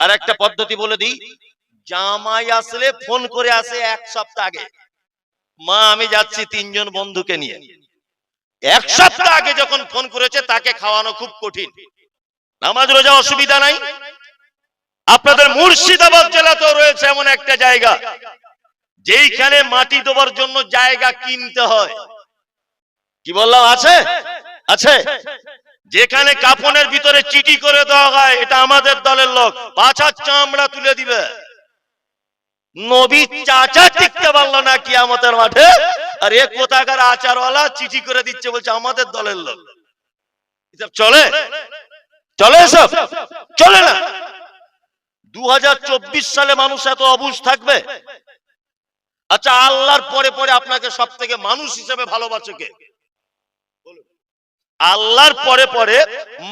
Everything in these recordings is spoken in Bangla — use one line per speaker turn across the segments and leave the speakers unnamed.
আর একটা পদ্ধতি বলে দিই। জামাই আসলে ফোন করে আসে এক সপ্তাহ আগে। মা আমি যাচ্ছি তিনজন বন্ধুকে নিয়ে। এক সপ্তাহ আগে যখন ফোন করেছে তাকে খাওয়ানো খুব কঠিন। নামাজ রোজা অসুবিধা নাই। আপনাদের মুর্শিদাবাদ জেলাতেও রয়েছে এমন একটা জায়গা। যেইখানে মাটি দেবার জন্য জায়গা কিনতে হয়। কি বললাম? আছে? আছে। যেখানে কাপনের ভিতরে চিঠি করে দেওয়া হয়, এটা আমাদের দলের লোক। পাছার চামড়া তুলে দিবে। নবী চাচা টিকতে পারল না কি আমাদের মাঠে। আর কোথাকার আচারওয়ালা চিঠি করে দিচ্ছে বলছে, আমাদের দলের লোক। চলে? চলে চলে না? দু হাজার চব্বিশ সালে মানুষ এত অবুঝ থাকবে? আচ্ছা আল্লাহর পরে পরে আপনাকে সব থেকে মানুষ হিসেবে ভালোবাসে কে? আল্লাহর পরে পরে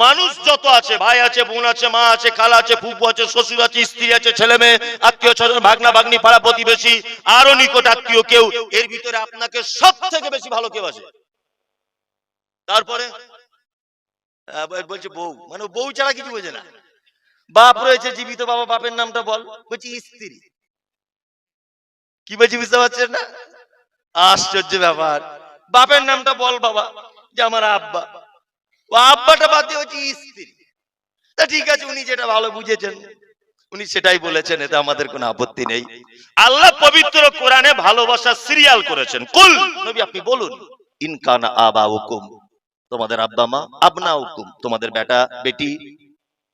মানুষ যত আছে, ভাই আছে, বোন আছে, মা আছে, খালা আছে ফুপু আছে, শ্বশুর আছে, স্ত্রী আছে, ছেলে মেয়ে, আত্মীয় স্বজন, ভাগনা, ভাগ্নি, পাড়া প্রতিবেশী, আরও নিকট আত্মীয় কেউ, এর ভিতরে আপনাকে সব থেকে বেশি ভালো কেউ আছে? তারপরে? বলছে বউ। মানে বউ ছাড়া কিছু বোঝে না। বাপ রয়েছে জীবিত, বাবা বাপের নামটা বল। বলছি স্ত্রী। কি বলছি বুঝতে পারছেন না? আশ্চর্য ব্যাপার। বাপের নামটা বল বাবা। যে আমার আব্বা। ও আব্বাটা বাদ দিয়ে হচ্ছে স্ত্রী। তা ঠিক আছে, উনি যেটা ভালো বুঝেছেন, উনি সেটাই বলেছেন, এতে আমাদের কোনো আপত্তি নেই। আল্লাহ পবিত্র কোরআনে ভালোবাসা সিরিয়াল করেছেন। কুল, নবী আপনি বলুন ইনকানা আবা হুকুম তোমাদের আব্বা মা আবনা হুকুম তোমাদের বেটা, বেটি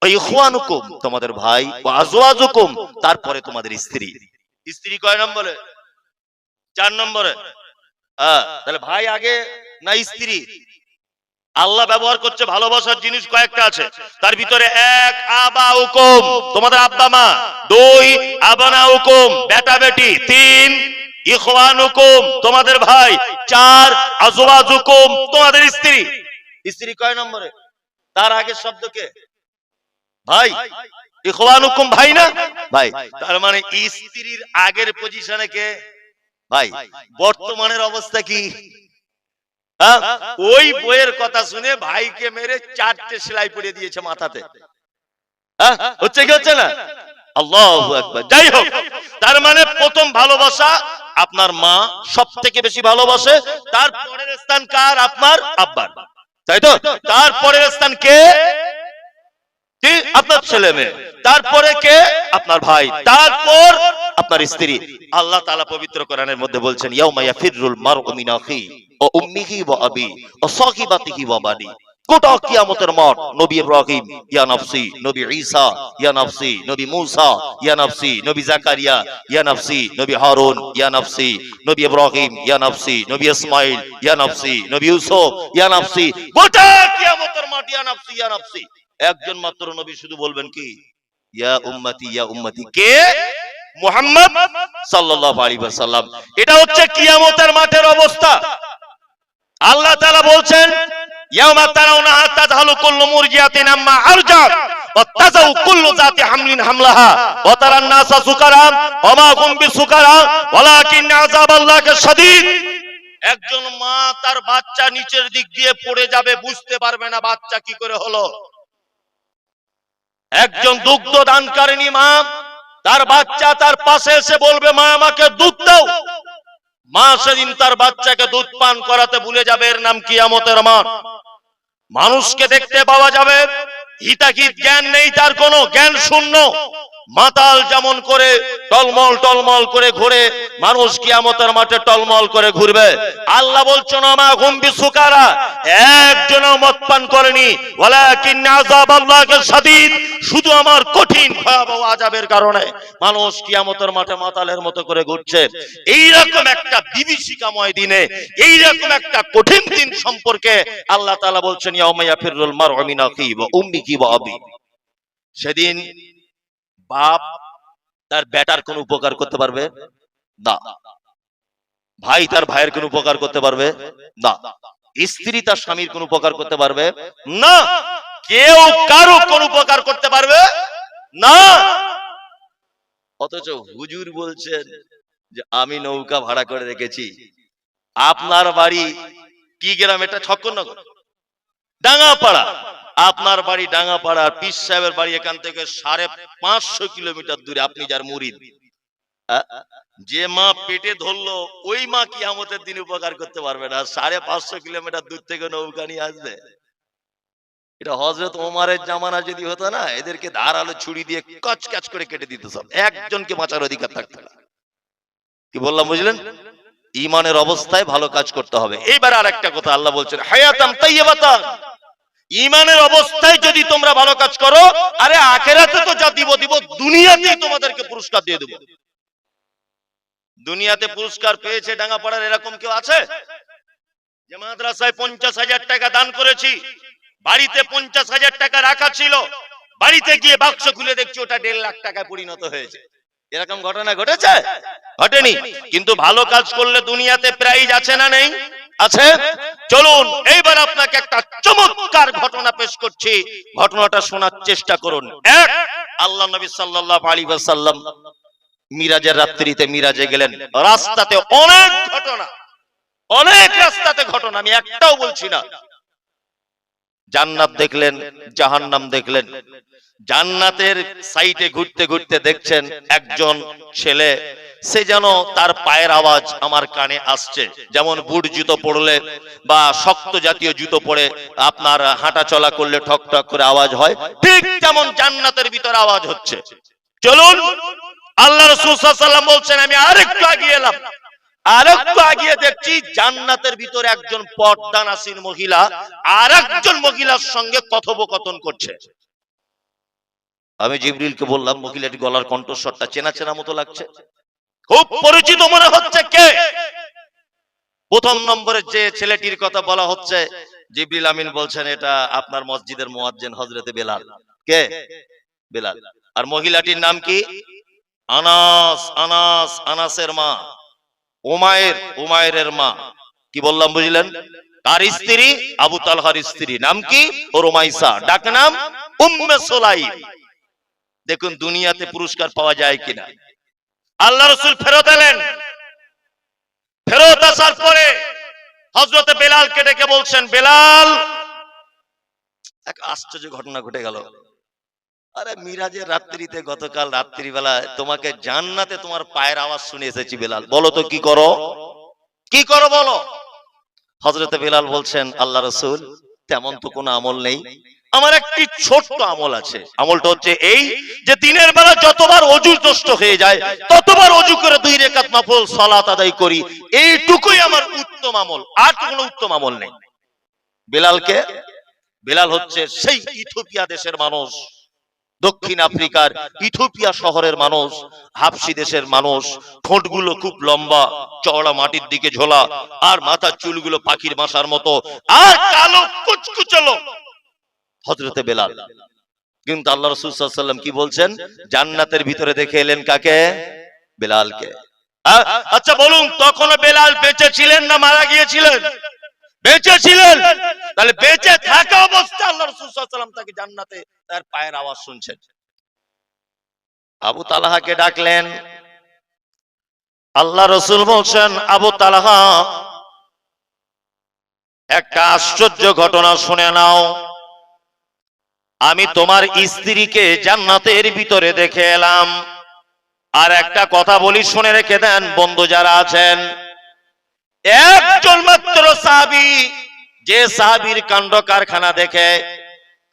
ইখওয়ানুকুম, তোমাদের ভাই, ও আজওয়াজুকুম, তারপরে তোমাদের স্ত্রী। স্ত্রী কয় নম্বরে? চার নম্বরে। হ্যাঁ তাহলে ভাই আগে না স্ত্রী? আল্লাহ ব্যবহার করছে, ভালোবাসার জিনিস কয়েকটা আছে। তার ভিতরে এক, আবা হুকুম তোমাদের আব্বা মা। দুই, আবানা হুকুম বেটা বেটি। তিন, ইখওয়ান হুকুম তোমাদের ভাই। চার, আজওয়াজ হুকুম তোমাদের স্ত্রী। স্ত্রী কয় নম্বরে? তার আগের শব্দ কে? ভাই। ইখওয়ান হুকুম ভাই না? ভাই। তার মানে স্ত্রীর আগের পজিশনে কে? ভাই। বর্তমানের অবস্থা কি? হ্যাঁ? ওই বইয়ের কথা শুনে ভাইকে মেরে চারটে সেলাই পরিয়ে দিয়েছে মাথাতে। হ্যাঁ? হচ্ছে কি হচ্ছে না? আল্লাহ যাই হোক, তার মানে প্রথম ভালোবাসা আপনার মা সব থেকে বেশি ভালোবাসে। তার পরের স্থান কার? আপনার আব্বার। তাই তো? তার পরের স্থান কে? কি? আপনার ছেলে মেয়ে। তারপরে কে? আপনার ভাই। তারপর আপনার স্ত্রী। আল্লাহ তাআলা পবিত্র কোরআনের মধ্যে বলছেন মারউ মিন আখি ও উম্মিহি ওয়া আবি ও সাহিবাতিহি ওয়া বানি। গোটা কিয়ামতের মাঠ নবী ইব্রাহিম ইয়া নফসি নবী ঈসা ইয়া নফসি নবী মূসা ইয়া নফসি নবী জাকারিয়া ইয়া নফসি নবী হারুন ইয়া নফসি নবী ইব্রাহিম ইয়া নফসি নবী ইসমাইল ইয়া নফসি নবী ইউসুফ ইয়া নফসি। গোটা কিয়ামতের মাঠ ইয়া নফসি ইয়া নফসি। একজন মাত্র নবী শুধু বলবেন কি? ইয়া উম্মতি ইয়া উম্মতি কে? মুহাম্মদ সাল্লাল্লাহু আলাইহি ওয়াসাল্লাম। এটা হচ্ছে কিয়ামতের মাঠের অবস্থা। আল্লাহ তাআলা বলছেন ইয়াউমা তারাউনাহা তাযহালু কুল্লু মুরজিয়াতিন আম্মা আরজাত একজন মা তার বাচ্চা নিচের দিক দিয়ে পড়ে যাবে বুঝতে পারবে না বাচ্চা কি করে হলো। একজন দুগ্ধ দানকারিনী মা, তার বাচ্চা তার পাশে এসে বলবে, মা, আমাকে দুধ দাও। মা সেদিন তার বাচ্চাকে দুধ পান করাতে ভুলে যাবে, এর নাম কিয়ামতের মাঠ। মানুষকে দেখতে পাওয়া যাবে হিতাকিত জ্ঞান নেই, তার কোনো জ্ঞান শূন্য। মাতাল যেমন করে টলমল টলমল করে ঘুরে, মানুষ কিয়ামতের মাঠে টলমল করে ঘুরবে। আল্লাহ বলছেন, আমা গম্বি সুকারা একজনও মদ পান করেনি। শুধু আমার কঠিন ভয়াবহ আযাবের কারণে মানুষ কিয়ামতের মাঠে মাতালের মতো করে ঘুরছে। এই রকম একটা বিভীষিকাময় দিনে এই রকম একটা কঠিন দিন সম্পর্কে আল্লাহ তাআলা বলছেন, ইয়াউমা ইয়াফিরুল মারউ মিন আখিহি ওয়া উম্মিহি ওয়া আবি সেদিন বাপ তার বেটার কোন উপকার করতে পারবে? না। ভাই তার ভাইয়ের কোন উপকার করতে পারবে? না। স্ত্রী তার স্বামীর কোন উপকার করতে পারবে? না। কেউ কারও কোন উপকার করতে পারবে? না। অথচ হুজুর বলছেন যে, আমি নৌকা ভাড়া করে রেখেছি। আপনার বাড়ি কি গ্রাম? এটা ছক্কনগর ডাঙ্গাপাড়া। আপনার বাড়ি ডাঙ্গাপাড়ার পীর সাহেবের বাড়ি এখান থেকে সাড়ে পাঁচশো কিলোমিটার দূরে, আপনি যার মুরিদ। যে মা পেটে ধরলো, ওই মা কি আমাদের দিন উপকার করতে পারবে না। সাড়ে পাঁচশো কিলোমিটার দূর থেকে নৌকা নিয়ে আসবে। এটা হজরত ওমারের জামানা যদি হতো না, এদেরকে ধারালো ছুরি দিয়ে কচ ক্যাচ করে কেটে দিত সব। একজনকে বাঁচার অধিকার থাকতো না। কি বললাম, বুঝলেন? ইমানের অবস্থায় ভালো কাজ করতে হবে। এইবার আর একটা কথা আল্লাহ বলছেন হায়াতাম তাইয়াবাতান ইমানের অবস্থায় যদি তোমরা ভালো কাজ করো, আরে আখেরাতে তো যা দিব দিব দুনিয়াতেই তোমাদেরকে পুরস্কার দিয়ে দেবো। দুনিয়াতে পুরস্কার পেয়েছে ডাঙ্গাপাড়ার এরকম কেউ আছে? যে মাদ্রাসায় পঞ্চাশ হাজার টাকা দান করেছি, বাড়িতে পঞ্চাশ হাজার টাকা রাখা ছিল, বাড়িতে গিয়ে বাক্স খুলে দেখছি ওটা দেড় লাখ টাকায় পরিণত হয়েছে। এরকম ঘটনা ঘটেছে? ঘটেনি। কিন্তু ভালো কাজ করলে দুনিয়াতে প্রাইজ আছে না নেই? আছে? চলুন, এইবার আপনাকে একটা চমৎকার ঘটনা পেশ করছি। ঘটনাটা শোনার চেষ্টা করুন। এক, আল্লাহ নবী সাল্লাল্লাহু আলাইহি ওয়াসাল্লাম মিরাজের রাত্রিতে মিরাজে গেলেন। রাস্তাতে অনেক ঘটনা, অনেক রাস্তাতে ঘটনা, আমি একটাও বলছি না। জান্নাত দেখলেন, জাহান্নাম দেখলেন। জান্নাতের সাইটে ঘুরতে ঘুরতে দেখছেন একজন ছেলে সে যেন তার পায়ের আওয়াজ আমার কানে আসছে। যেমন বুট জুতো পড়লে বা শক্ত জাতীয় জুতো পরে আপনার হাঁটা চলা করলে ঠক ঠক করে আওয়াজ হয়, ঠিক যেমন জান্নাতের ভিতরে আওয়াজ হচ্ছে। চলুন, আল্লাহ রসুল বলছেন, আমি আরেকটু আগিয়ে এলাম। আরেকটু আগিয়ে দেখছি, জান্নাতের ভিতরে একজন পর্দানাসীন মহিলা আর একজন মহিলার সঙ্গে কথোপকথন করছে। আমি জিবরিলকে বললাম, মহিলাটি গলার কণ্ঠস্বরটা চেনা চেনা মতো লাগছে। খুব পরিচিত মনে হচ্ছে কে? প্রথম নম্বরে যে ছেলেটির কথা বলা হচ্ছে, জিবরিল আমিন বলছেন, এটা আপনার মসজিদের মুয়াজ্জিন হযরতে বেলাল। কে? বেলাল। আর মহিলাটির নাম কি? আনাস আনাস, আনাসের মা। উমায়ের উমায়ের মা। কি বললাম, বুঝলেন? তার স্ত্রী, আবু তালহার স্ত্রী। নাম কি? ও রোমাইসা ডাক নাম উম্মে সোলাইম। দেখুন, দুনিয়াতে পুরস্কার পাওয়া যায় কিনা। আল্লাহ রসুল ফেরত এলেন। ফেরত আসার পরে হজরতে বেলালকে ডেকে বলছেন, বেলাল, এক আশ্চর্য ঘটনা ঘটে গেল। আরে মিরাজের রাত্রিতে গতকাল রাত্রিবেলায় তোমাকে জান্নাতে তোমার পায়ের আওয়াজ শুনে এসেছি বেলাল। বলো তো কি করো? কি করো বলো? হজরতে বেলাল বলছেন, আল্লাহ রসুল, তেমন তো কোনো আমল নেই। আমার একটি ছোট্ট আমল আছে। আমলটা হচ্ছে এই যে দিনের বেলা যতবার অজু নষ্ট হয়ে যায়, ততবার অজু করে দুই রেখাত নফল, সালাত আদায় করি। এইটুকুই আমার উত্তম আমল। আর কোনো উত্তম আমল নেই। বেলালকে? বেলাল হচ্ছে সেই ইথোপিয়া দেশের মানুষ, দক্ষিণ আফ্রিকার ইথোপিয়া শহরের মানুষ, হাফসি দেশের মানুষ। ঠোঁটগুলো খুব লম্বা, চওড়া মাটির দিকে ঝোলা, আর মাথার চুলগুলো পাখির মাসার মতো। আর কালো কুচকুচলো হজরতে বেলাল। কিন্তু আল্লাহ রসুল কি বলছেন? জান্নাতের ভিতরে দেখে এলেন কাকে? বেলালকে। আচ্ছা বলুন, তখনও বেলাল বেঁচে ছিলেন না মারা গিয়েছিলেন? বেঁচে ছিলেন? তাহলে বেঁচে থাকা অবস্থা আল্লাহ রসুল তাকে জান্নাতে তার পায়ের আওয়াজ শুনছেন। আবু তালাহাকে ডাকলেন। আল্লাহ রসুল বলছেন, আবু তালাহা, একটা আশ্চর্য ঘটনা শুনে নাও। আমি তোমার স্ত্রীকে জান্নাতের ভিতরে দেখে এলাম। আর একটা কথা বলি শুনে রেখে দেন বন্ধু যারা আছেন। একজন মাত্র সাহাবি যে সাহাবির কাণ্ড কারখানা দেখে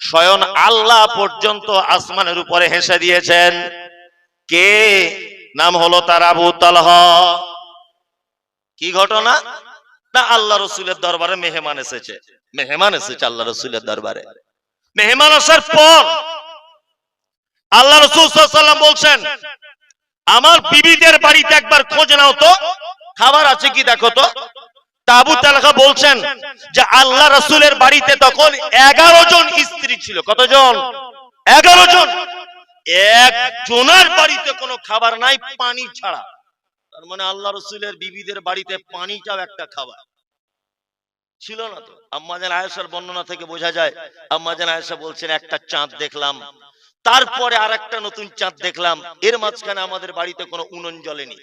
স্বয়ং আল্লাহ পর্যন্ত আসমানের উপরে হেসে দিয়েছেন। কে? নাম হলো তার আবু তালহ। কি ঘটনা? না আল্লাহ রসুলের দরবারে মেহমান এসেছে। মেহমান এসেছে আল্লাহ রসুলের দরবারে। মেহমান আসার পর আল্লাহ রসুল বলছেন, আমার বিবিদের বাড়িতে একবার খোঁজ নাও তো, খাবার আছে কি দেখো তো? তাবু তালাকা বলছেন যে, আল্লাহ রসুলের বাড়িতে তখন এগারো জন স্ত্রী ছিল। কতজন? এগারো জন। একজনের বাড়িতে কোনো খাবার নাই, পানি ছাড়া। তার মানে আল্লাহ রসুলের বিবিদের বাড়িতে পানিটাও একটা খাবার। ছিল না তো। আম্মাজান আয়েশার বর্ণনা থেকে বোঝা যায় আম্মাজান আয়েশা বলছেন, একটা চাঁদ দেখলাম, তারপরে আর একটা নতুন চাঁদ দেখলাম, এর মাঝখানে আমাদের বাড়িতে কোনো উনন জ্বলেনি।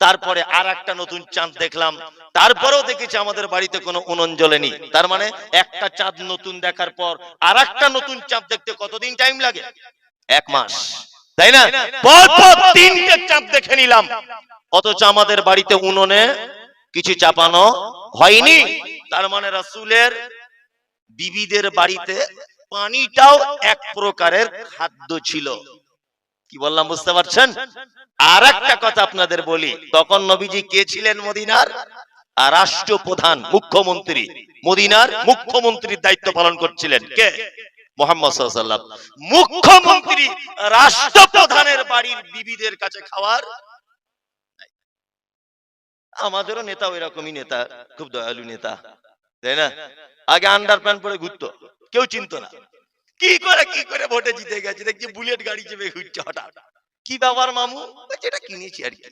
তারপরে আর একটা নতুন চাঁদ দেখলাম, তারপরেও দেখেছি আমাদের বাড়িতে কোনো উনুন জ্বলেনি। তার মানে একটা চাঁদ নতুন দেখার পর আর একটা নতুন চাঁদ দেখতে কতদিন টাইম লাগে? এক মাস। তাই না? পর পর তিনটে চাঁদ দেখে নিলাম। অথচ আমাদের বাড়িতে উনুনে কিছু চাপানো হয়নি। তার মানে রাসূলের বিবিদের বাড়িতে পানিটাও এক প্রকারের খাদ্য ছিল। কি বললাম, বুঝতে পারছেন? আর একটা কথা আপনাদের বলি, তখন নবীজি কে ছিলেন মদিনার? রাষ্ট্রপ্রধান, মুখ্যমন্ত্রী। মদিনার মুখ্যমন্ত্রীর দায়িত্ব পালন করছিলেন কে? মোহাম্মদ। মুখ্যমন্ত্রী রাষ্ট্রপ্রধানের বাড়ির বিবিদের কাছে খাওয়ার? আমাদেরও নেতা ওই রকমই নেতা, খুব দয়ালু নেতা। তাই না? আগে আন্ডার প্যান্ট পরে ঘুরতো। কেউ চিনতো না। কি করে কি করে ভোটে জিতে গেছে? দেখছি বুলেট গাড়ি চেপে ঘুরছে হঠাৎ। কি ব্যাপার মামু? এটা কিনেছি আর কি।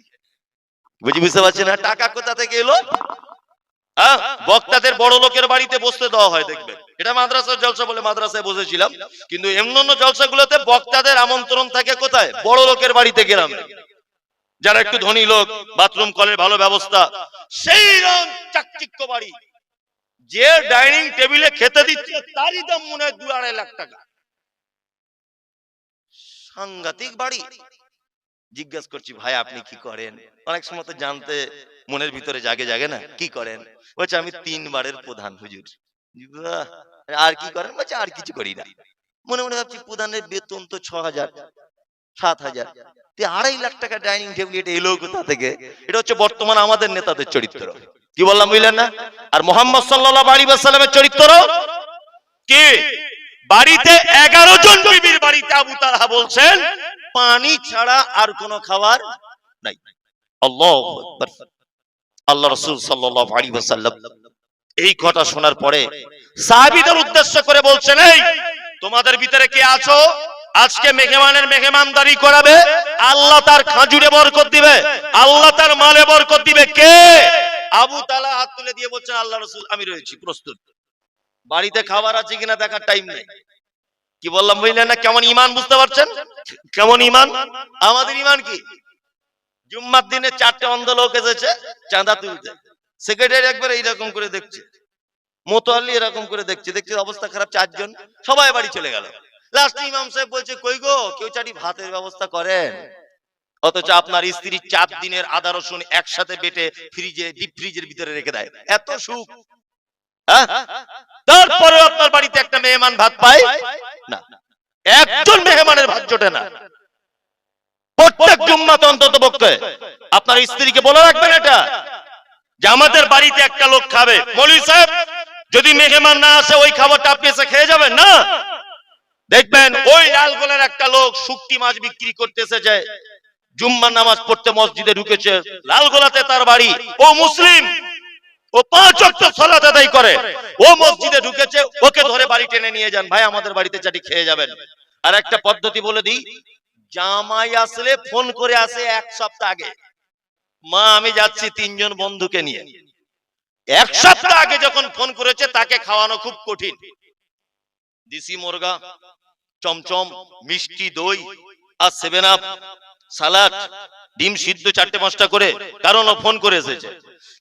বুঝি বুঝতে পারছি না? টাকা কোথা থেকে এলো? হ্যাঁ? বক্তাদের বড় লোকের বাড়িতে বসতে দেওয়া হয় দেখবে এটা মাদ্রাসার জলসা বলে মাদ্রাসায় বসেছিলাম। কিন্তু অন্যান্য জলসাগুলোতে বক্তাদের আমন্ত্রণ থাকে কোথায়? বড় লোকের বাড়িতে গ্রামে যারা একটু ধনী লোক, বাথরুম কলের ভালো ব্যবস্থা, সেই রকম চাকচিক্য বাড়ি। যে ডাইনিং টেবিলে খেতে দিচ্ছে, তারই দাম মনে হয় দু আড়াই লাখ টাকা। সাংঘাতিক বাড়ি। জিজ্ঞেস করছি, ভাই, আপনি কি করেন? অনেক সময় তো জানতে মনের ভিতরে জাগে জাগে না, কি করেন? বলছে, আমি তিনবারের প্রধান, হুজুর। আর কি করেন? বলছে, আর কিছু করি না। মনে মনে ভাবছি, প্রধানের বেতন তো ছ হাজার। সাত হাজার। আড়াই লাখ টাকা ডাইনিং টেবিল এটা এলো কোথা থেকে? এটা হচ্ছে বর্তমান আমাদের নেতাদের চরিত্র। কি বললাম, বুঝলেন না? আর মোহাম্মদ সাল্লাল্লাহু আলাইহি ওয়াসাল্লামের চরিত্র? কি? বাড়িতে এগারো জন বিবির বাড়িতে আবু তালহা বলছেন, পানি ছাড়া আর কোনো খাবার নাই। আল্লাহু আল্লাহ রাসূল সাল্লাল্লাহু আলাইহি ওয়াসাল্লাম এই কথা শোনার পরে সাহাবীদের উদ্দেশ্য করে বলছেন, এই, তোমাদের ভিতরে কে আছো? আজকে মেহমানের মেহমানদারি করাবে, আল্লাহ তার খাজুরে বরকত দিবে, আল্লাহ তার মালে বরকত দিবে কে? আবু তালা হাত তুলে দিয়ে বলছেন আল্লাহ রসুল, আমি রয়েছি, প্রস্তুত। বাড়িতে খাবার আছে কিনা দেখার টাইম নেই। কি বললাম বুঝলেন না? কেমন ইমান বুঝতে পারছেন? কেমন ইমান আমাদের ইমান কি? জুম্মার দিনে চারটে অন্ধ লোক এসেছে, চাঁদা তুলতে। সেক্রেটারি একবার এইরকম করে দেখছে। মোতোয়াল্লি এরকম করে দেখছে। দেখছে অবস্থা খারাপ, চারজন। সবাই বাড়ি চলে গেল। লাস্ট ইমাম সাহেব বলছে, কই গো? কেউ চাটি ভাতের ব্যবস্থা করেন। অথচ আপনার স্ত্রী চার দিনের আদা রসুন একসাথে বেটে ফ্রিজে ডিপ ফ্রিজের ভিতরে রেখে দেয়। এত সুখ। হ্যাঁ? তারপরেও আপনার বাড়িতে একটা মেহমান ভাত পায়? না। একজন মেহমানের ভাত জোটে না। প্রত্যেক জুম্মাতে অন্তত পক্ষে। আপনার স্ত্রীকে বলে রাখবেন এটা। যে আমাদের বাড়িতে একটা লোক খাবে। মৌলী সাহেব, যদি মেহমান না আসে, ওই খাবারটা আপনি এসে খেয়ে যাবেন, না? দেখবেন ওই লালগোলার একটা লোক শুক্তি মাছ বিক্রি করতে এসেছে। জুম্মার নামাজ পড়তে মসজিদে ঢুকেছে। লালগোলাতে তার বাড়ি। ও মুসলিম, ও পাঁচ ওয়াক্ত সালাত আদায় করে। ও মসজিদে ঢুকেছে, ওকে ধরে বাড়ি টেনে নিয়ে যান। ভাই, আমাদের বাড়িতে চাটি খেয়ে যাবেন। আর একটা পদ্ধতি বলে দিই, জামাই আসলে ফোন করে আসে এক সপ্তাহ আগে। মা, আমি যাচ্ছি তিনজন বন্ধুকে নিয়ে। এক সপ্তাহ আগে যখন ফোন করেছে, তাকে খাওয়ানো খুব কঠিন। দেশি মুরগা চমচম মিষ্টি দই আর সেভেন আপ সালাড, ডিম সিদ্ধ চারটে পাঁচটা করে কারণ ও ফোন করে এসেছে।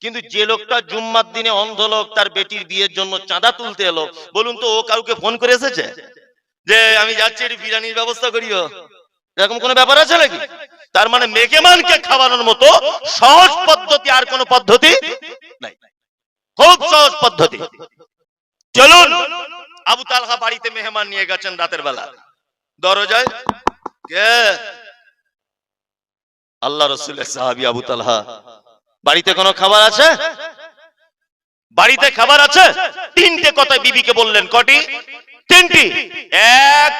কিন্তু যে লোকটা জুম্মার দিনে অন্ধ লোক তার বেটির বিয়ের জন্য চাঁদা তুলতে এলো, বলুন তো ও কাউকে ফোন করে এসেছে? যে আমি যাচ্ছি, একটু বিরিয়ানির ব্যবস্থা করিও। এরকম কোনো ব্যাপার আছে নাকি? তার মানে মেঘেমানকে খাওয়ানোর মতো সহজ পদ্ধতি আর কোনো পদ্ধতি নাই। খুব সহজ পদ্ধতি। চলুন আবু তালহা বাড়িতে মেহমান নিয়ে গেছেন রাতের বেলা। দরজায় কে? আল্লাহ রসুলের সাহাবি আবু তালহা। বাড়িতে কোনো খাবার আছে? বাড়িতে খাবার আছে? তিনটে কথা বিবিকে বললেন, কটি? তিনটি। এক,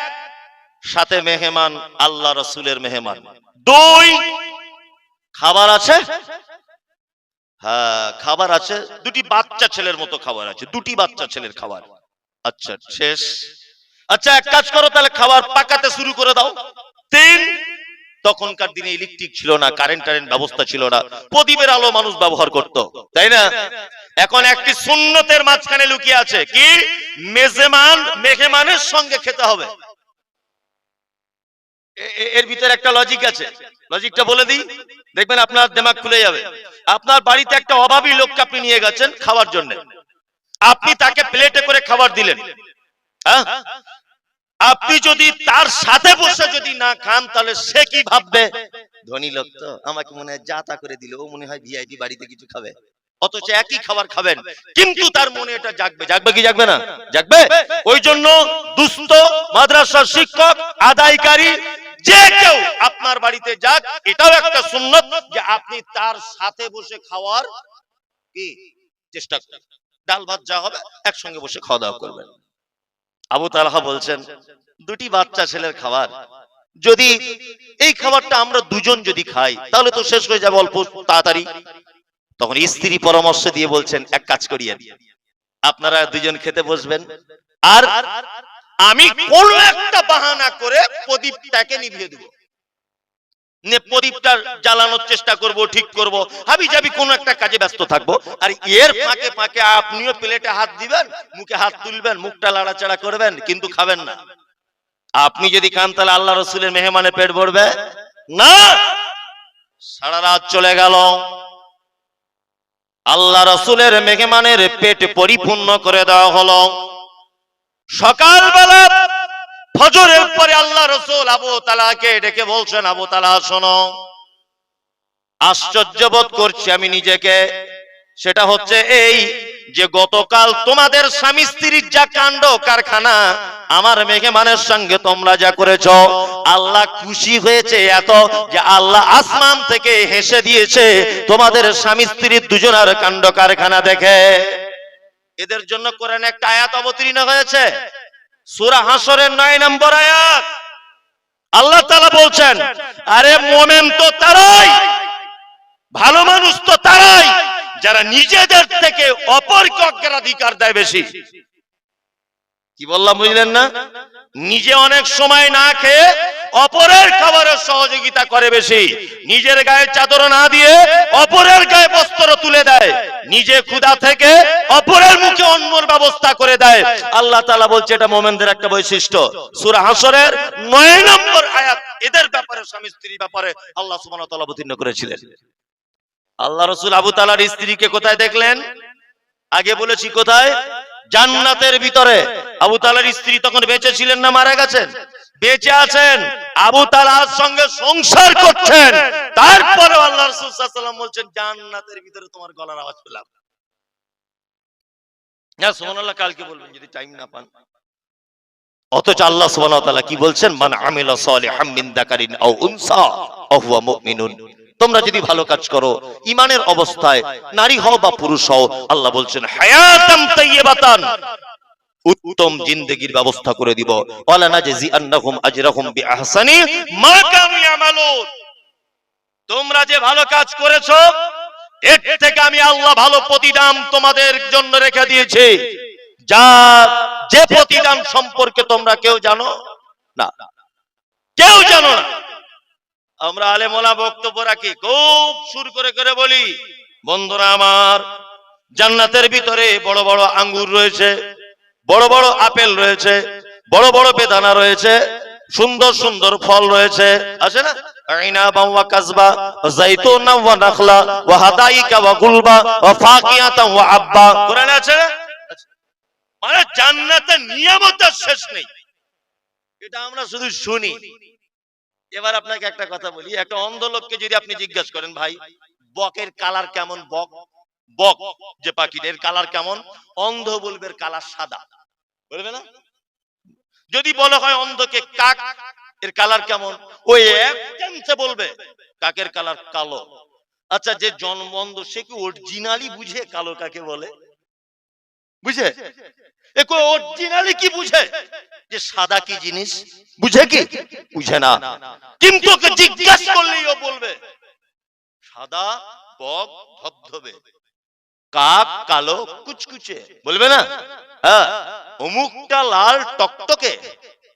সাথে মেহমান, আল্লাহ রসুলের মেহমান। দুই, খাবার আছে? হ্যাঁ খাবার আছে। দুটি বাচ্চা ছেলের মতো খাবার আছে, দুটি বাচ্চা ছেলের খাবার। আচ্ছা শেষ। আচ্ছা এক কাজ করো, তাহলে খাবার পাকাতে শুরু করে দাও। তিন, তখনকার দিনে ইলেকট্রিক ছিল না কারেন্ট টারেন্ট ব্যবস্থা ছিল না। প্রদীপের আলো মানুষ ব্যবহার করত, তাই না? এখন একটি সুন্নতের মাঝখানে লুকিয়ে আছে। কি? মেজেমান, মেহমানের সঙ্গে খেতে হবে। এর ভিতরে একটা লজিক আছে। লজিকটা বলে দিই। দেখবেন আপনার দেমাগ খুলে যাবে। আপনার বাড়িতে একটা অভাবী লোককে আপনি নিয়ে গেছেন খাওয়ার জন্য। আপনি তাকে প্লেটে করে খাবার দিলেন। হ্যাঁ? আপনি যদি তার সাথে বসে যদি না খান, তাহলে সে কি ভাববে? ধনী লোক তো, আমাকে মনে হয় যা তা করে দিল। ও মনে হয় ভিআইপি বাড়িতে কিছু খাবে। অথচ একই খাবার খাবেন। কিন্তু তার মনে এটা জাগবে। জাগবে কি জাগবে না? জাগবে? ওই জন্য দুস্থ, মাদ্রাসার শিক্ষক, আদায়কারী, যে কেউ আপনার বাড়িতে যাক, এটাও একটা সুন্নত যে আপনি তার সাথে বসে খাওয়ার কি? চেষ্টা করবেন ডাল ভাত যা হবে একসঙ্গে বসে খাওয়া দাওয়া করবেন। আবু তালহা বলছেন দুটি বাচ্চা ছেলের খাবার। যদি এই খাবারটা আমরা দুজন যদি খাই তাহলে তো শেষ হয়ে যাবে অল্প তাড়াতাড়ি। তখন স্ত্রী পরামর্শ দিয়ে বলছেন এক কাজ করিয়েন আপনারা দুজন খেতে বসবেন। আর আমি কোন একটা বাহানা করে প্রদীপটাকে নিভিয়ে দেব। প্রদীপটা জ্বালানোর চেষ্টা করব, ঠিক করব। হাবি যাবি একটা কাজে ব্যস্ত আর এর ফাঁকে ফাঁকে আপনিও প্লেটে হাত দিবেন, মুখে হাত তুলবেন, মুখটা লাড়াচাড়া করবেন, কিন্তু খাবেন না। আপনি যদি খান, তাহলে আল্লাহ রসুলের মেহমানে পেট ভরবে? না! সারা রাত চলে গেল। আল্লাহ রসুলের মেহমানের পেট পরিপূর্ণ করে দেওয়া হলো। সকালবেলা ফজরের পরে আল্লাহ রসুল আবু তালাকে ডেকে বলছেন, আবু তালা শোনো। আশ্চর্য বোধ করছি আমি নিজেকে। সেটা হচ্ছে এই যে গতকাল তোমাদের স্বামী স্ত্রীর যা কাণ্ড কারখানা, আমার মেঘমানের সঙ্গে তোমরা যা করেছ, আল্লাহ খুশি হয়েছে এত যে আল্লাহ আসমান থেকে হেসে দিয়েছে, তোমাদের স্বামী স্ত্রীর দুজনের কাণ্ড কারখানা দেখে। এদের জন্য কোরআন একটা আয়াত অবতীর্ণ হয়েছে। সূরা হাসরের নয় নম্বর আয়াত। আল্লাহ তালা বলছেন, আরে মোমেন তো তারাই, ভালো মানুষ তো তারাই, যারা নিজেদের থেকে অপরকে অগ্রাধিকার দেয় বেশি। কি বললাম বুঝলেন না? নিজে অনেক সময় না খেয়ে অপরের খাবারের সহযোগিতা করে বেশি। নিজের গায়ে চাদর না দিয়ে অপরের গায়ে বস্ত্র তুলে দেয়। নিজে ক্ষুধা থেকে অপরের মুখে অন্যর ব্যবস্থা করে দেয়। আল্লাহ তাআলা বলছে, এটা মোমেনদের একটা বৈশিষ্ট্য। সূরা হাসরের 9 নম্বর আয়াত, এদের ব্যাপারে স্বামী স্ত্রীর ব্যাপারে আল্লাহ সুবহানাহু ওয়া তাআলা অবতীর্ণ করেছিলেন। আল্লাহ রসুল আবু তালার স্ত্রীকে কোথায় দেখলেন? আগে বলেছি কোথায়? জান্নাতের ভিতরে। আবু তালার স্ত্রী তখন বেঁচে ছিলেন না, মারা গেছেন? বেঁচে আছেন, আবু তালার সঙ্গে সংসার করছেন। তারপরে আল্লাহ রসুল বলছেন, জান্নাতের ভিতরে তোমার গলার আওয়াজ পেলাম। তোমরা যদি ভালো কাজ করো ইমানের অবস্থায় নারী হও বা পুরুষ হও, আল্লাহ বলছেন, হায়াতাম উত্তম জিন্দেগির ব্যবস্থা করে দিব। আন্নাহুম আজরাহুম মা কানু ইয়ামালুন তোমরা যে ভালো কাজ করেছ এর থেকে আমি আল্লাহ ভালো প্রতিদান তোমাদের জন্য রেখে দিয়েছি। যা যে প্রতিদান সম্পর্কে তোমরা কেউ জানো না। কেউ জানো না। আমরা আলেমোলা বক্তব্য রাখি খুব সুর করে করে বলি বন্ধুরা আমার জান্নাতের ভিতরে বড় বড় আঙ্গুর রয়েছে। বড় বড় আপেল রয়েছে, বড় বড় বেদানা রয়েছে, সুন্দর সুন্দর ফল রয়েছে, আছে না? এবার আপনাকে একটা কথা বলি, একটা অন্ধ লোককে যদি আপনি জিজ্ঞাসা করেন, ভাই, বকের কালার কেমন বক? বক, যে পাখিটা এর কালার কেমন? অন্ধ বলবে কালার সাদা। বলবে না? যদি বলা হয় অন্ধকে কাক, এর কালার কেমন? ওই একদমসে বলবে, কাকের কালার কালো। আচ্ছা যে জন্ম অন্ধ, সে কি অরিজিনালি বুঝে কালো কাকে বলে? বুঝে? কি বুঝে? যে সাদা কি জিনিস? বুঝে কি? বুঝে না। কিন্তু জিজ্ঞাসা করলেই ও বলবে, সাদা বক ধবধবে। কাক, কালো, কুচকুচে। বলবে না? হ্যাঁ অমুকটা লাল টকটকে,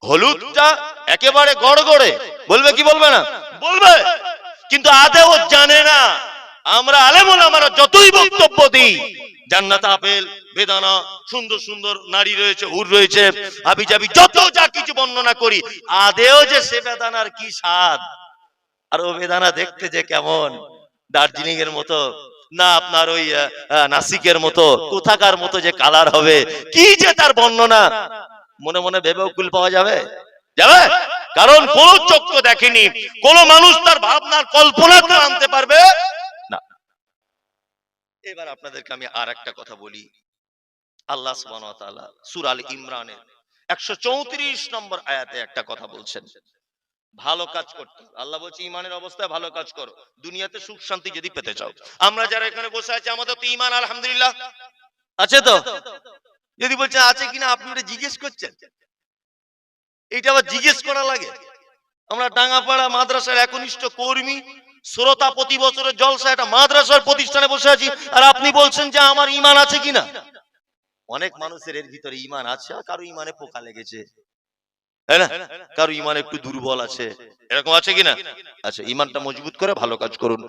হলুদটা একেবারে গড়গড়ে। বলবে কি বলবে না? বলবে। কিন্তু আদেও জানে না। আমরা আলেমুল আমরা যতই বক্তব্য দিই, জান্নাত আপেল, বেদানা, সুন্দর সুন্দর নারী রয়েছে, হুর রয়েছে হাবি জাবি যত যা কিছু বর্ণনা করি, আদেও যে সে বেদানার কি স্বাদ? আর ও বেদানা দেখতে যে কেমন দার্জিলিং এর মতো না আপনার ওই নাসিকের মতো, কোথাকার মতো যে কালার হবে, কি যে তার বর্ণনা? মনে মনে ভেবেও কুল পাওয়া যাবে? যাবে? কারণ কোন চক্ষু দেখেনি, কোন মানুষ তার ভাবনার কল্পনাতে আনতে পারবে? না। এবার আপনাদেরকে আমি আর একটা কথা বলি। আল্লাহ সুবহানাহু ওয়া তাআলা সূরা আল ইমরানের 134 নম্বর আয়াতে একটা কথা বলছেন। ভালো কাজ করতে। আল্লাহ বলছে ইমানের অবস্থায় ভালো কাজ করো। দুনিয়াতে সুখ শান্তি যদি পেতে চাও। আমরা যারা এখানে বসে আছি আমাদের তো ইমান আলহামদুলিল্লাহ। আছে তো? যদি বলছে আছে কিনা আপনি জিজ্ঞেস করছেন? এটা আবার জিজ্ঞেস করা লাগে। আমরা ডাঙ্গাপাড়া মাদ্রাসার একনিষ্ঠ কর্মী শ্রোতা প্রতি বছরের জলসা একটা মাদ্রাসার প্রতিষ্ঠানে বসে আছি আর আপনি বলছেন যে আমার ইমান আছে কিনা? অনেক মানুষের এর ভিতরে ইমান আছে আর কারও ইমানে পোকা লেগেছে। তাই না? কারও ইমান একটু দুর্বল আছে। এরকম আছে কিনা? আচ্ছা ইমানটা মজবুত করে ভালো কাজ করুন।